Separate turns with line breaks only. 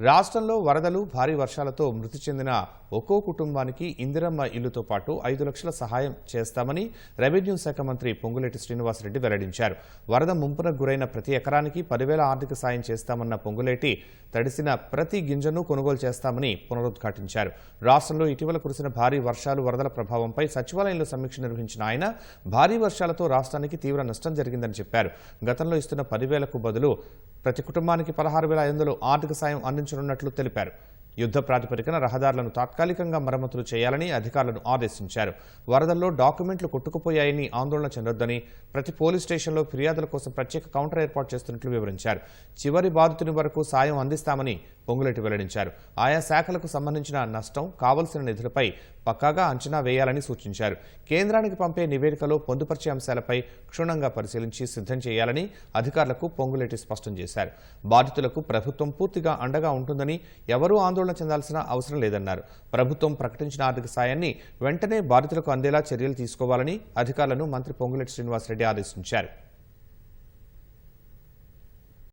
రాష్ట్రంలో వరదలు భారీ వర్షాలతో మృతి చెందిన ఒక్కో కుటుంబానికి ఇందిరమ్మ ఇల్లుతో పాటు ఐదు లక్షల సహాయం చేస్తామని రెవెన్యూ శాఖ మంత్రి పొంగులేటి శ్రీనివాసరెడ్డి వెల్లడించారు. వరద ముంపునకు గురైన ప్రతి ఎకరానికి పదివేల ఆర్థిక సాయం చేస్తామన్న పొంగులేటి తడిసిన ప్రతి గింజను కొనుగోలు చేస్తామని పునరుద్ఘాటించారు. రాష్ట్రంలో ఇటీవల కురిసిన భారీ వర్షాలు వరదల ప్రభావంపై సచివాలయంలో సమీక్ష నిర్వహించిన ఆయన భారీ వర్షాలతో రాష్ట్రానికి తీవ్ర నష్టం జరిగిందని చెప్పారు. గతంలో ఇస్తున్న పదివేలకు బదులు ప్రతి కుటుంబానికి పదహారు వేల ఐదు వందలు ఆర్థిక సాయం అందించనున్నట్లు తెలిపారు. యుద్ధ ప్రాతిపదికన రహదారులను తాత్కాలికంగా మరమ్మతులు చేయాలని అధికారులను ఆదేశించారు. వరదల్లో డాక్యుమెంట్లు కొట్టుకుపోయాయని ఆందోళన చెందొద్దని ప్రతి పోలీస్ స్టేషన్లో ఫిర్యాదుల కోసం ప్రత్యేక కౌంటర్ ఏర్పాటు చేస్తున్నట్లు వివరించారు. చివరి బాధితుని వరకు సాయం అందిస్తామని పొంగులేటి వెల్లడించారు. ఆయా శాఖలకు సంబంధించిన నష్టం కావలసిన నిధులపై పక్కాగా అంచనా వేయాలని సూచించారు. కేంద్రానికి పంపే నివేదికలో పొందుపరిచే అంశాలపై క్షుణ్ణంగా పరిశీలించి సిద్ధం చేయాలని అధికారులకు పొంగులేటి స్పష్టం చేశారు. బాధితులకు ప్రభుత్వం పూర్తిగా అండగా ఉంటుందని ఎవరూ ఆందోళన చెందాల్సిన అవసరం లేదన్నారు. ప్రభుత్వం ప్రకటించిన ఆర్థిక సాయాన్ని వెంటనే బాధితులకు అందేలా చర్యలు తీసుకోవాలని అధికారులను మంత్రి పొంగులేటి శ్రీనివాసరెడ్డి ఆదేశించారు.